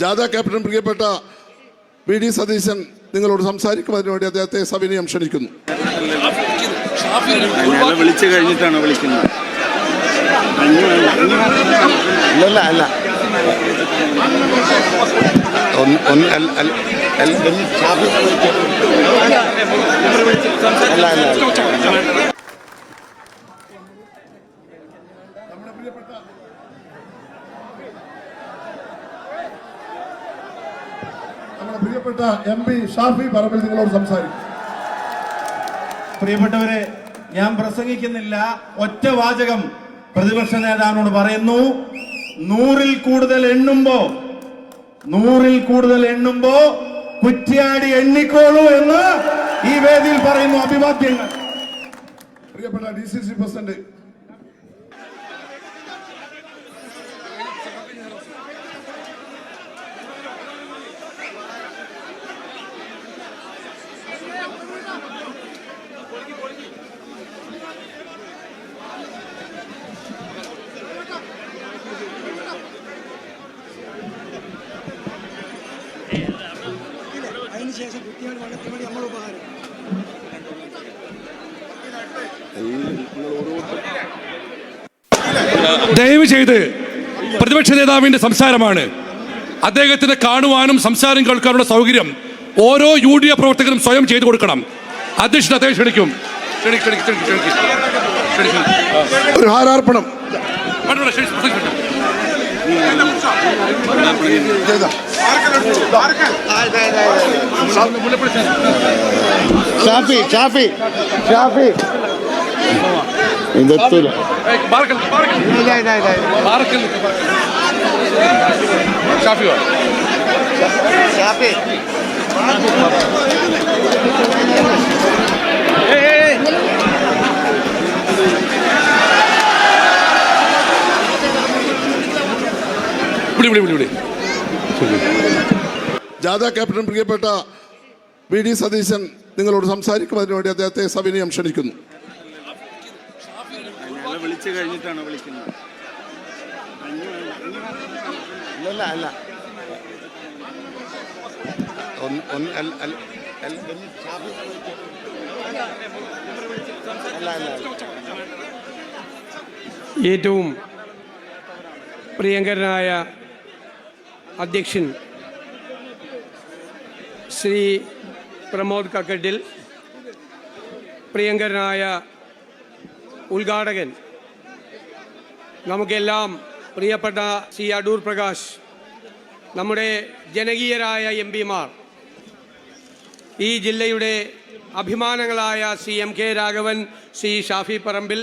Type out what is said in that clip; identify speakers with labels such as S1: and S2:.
S1: ജാഥ ക്യാപ്റ്റൻ പ്രിയപ്പെട്ട V D Satheesan നിങ്ങളോട് സംസാരിക്കുന്നതിന് വേണ്ടി അദ്ദേഹത്തെ സവിനയം ക്ഷണിക്കുന്നു.
S2: അയാളെ വിളിച്ചു കഴിഞ്ഞിട്ടാണ് വിളിക്കുന്നത്.
S3: അല്ല ഒന്ന് ഒന്ന് അല്ല അല്ല അല്ല.
S1: പ്രിയപ്പെട്ട എം പി ഷാഫി പറമ്പിൽ നിങ്ങളോട് സംസാരിക്കും.
S4: പ്രിയപ്പെട്ടവരെ ഞാൻ പ്രസംഗിക്കുന്നില്ല. ഒറ്റ വാചകം പ്രതിപക്ഷ നേതാവിനോട് പറയുന്നു. നൂറിൽ കൂടുതൽ എണ്ണുമ്പോ നൂറിൽ കൂടുതൽ എണ്ണുമ്പോ കുറ്റ്യാടി എണ്ണിക്കോളൂ എന്ന് ഈ വേദിയിൽ പറയുന്നു അഭിവാദ്യങ്ങൾ.
S1: പ്രിയപ്പെട്ട ഡി സി സി പ്രസിഡന്റ്
S5: അതിനുശേഷം കുട്ടികൾ വേണ്ടി നമ്മൾ ഉപകാരം.
S6: ദയവ് ചെയ്ത് പ്രതിപക്ഷ നേതാവിന്റെ സംസാരമാണ്. അദ്ദേഹത്തിന് കാണുവാനും സംസാരം കേൾക്കാനുള്ള സൗകര്യം ഓരോ യു ഡി എഫ് പ്രവർത്തകരും സ്വയം ചെയ്തു കൊടുക്കണം. അധ്യക്ഷൻ അദ്ദേഹം ക്ഷണിക്കും. ക്ഷണി- ക്ഷണി- ക്ഷണി- ക്ഷണിക്ക്. ക്ഷണി- ക്ഷണി.
S1: ഒരു ഹാരാർപ്പണം. ചെയ്ത
S3: ഷാഫി ഷാഫി ഷാഫി. ഇതെത്തൂല.
S6: ഷാഫി.
S3: ഷാഫി
S6: വിളി വിളി വിളി.
S1: ജാഥ ക്യാപ്റ്റൻ പ്രിയപ്പെട്ട വി ഡി സതീശൻ നിങ്ങളോട് സംസാരിക്കുന്നതിന് വേണ്ടി അദ്ദേഹത്തെ സവിനയം ക്ഷണിക്കുന്നു.
S2: വിളിച്ചു കഴിഞ്ഞിട്ടാണ് വിളിക്കുന്നത്?
S3: അല്ല അല്ല.
S7: ഏറ്റവും പ്രിയങ്കരനായ അധ്യക്ഷൻ ശ്രീ പ്രമോദ് കക്കട്ടിൽ പ്രിയങ്കരനായ ഉദ്ഘാടകൻ നമുക്കെല്ലാം പ്രിയപ്പെട്ട സി അടൂർ പ്രകാശ് നമ്മുടെ ജനകീയരായ എം പിമാർ ഈ ജില്ലയുടെ അഭിമാനങ്ങളായ C M K Raghavan C Shafi Parambil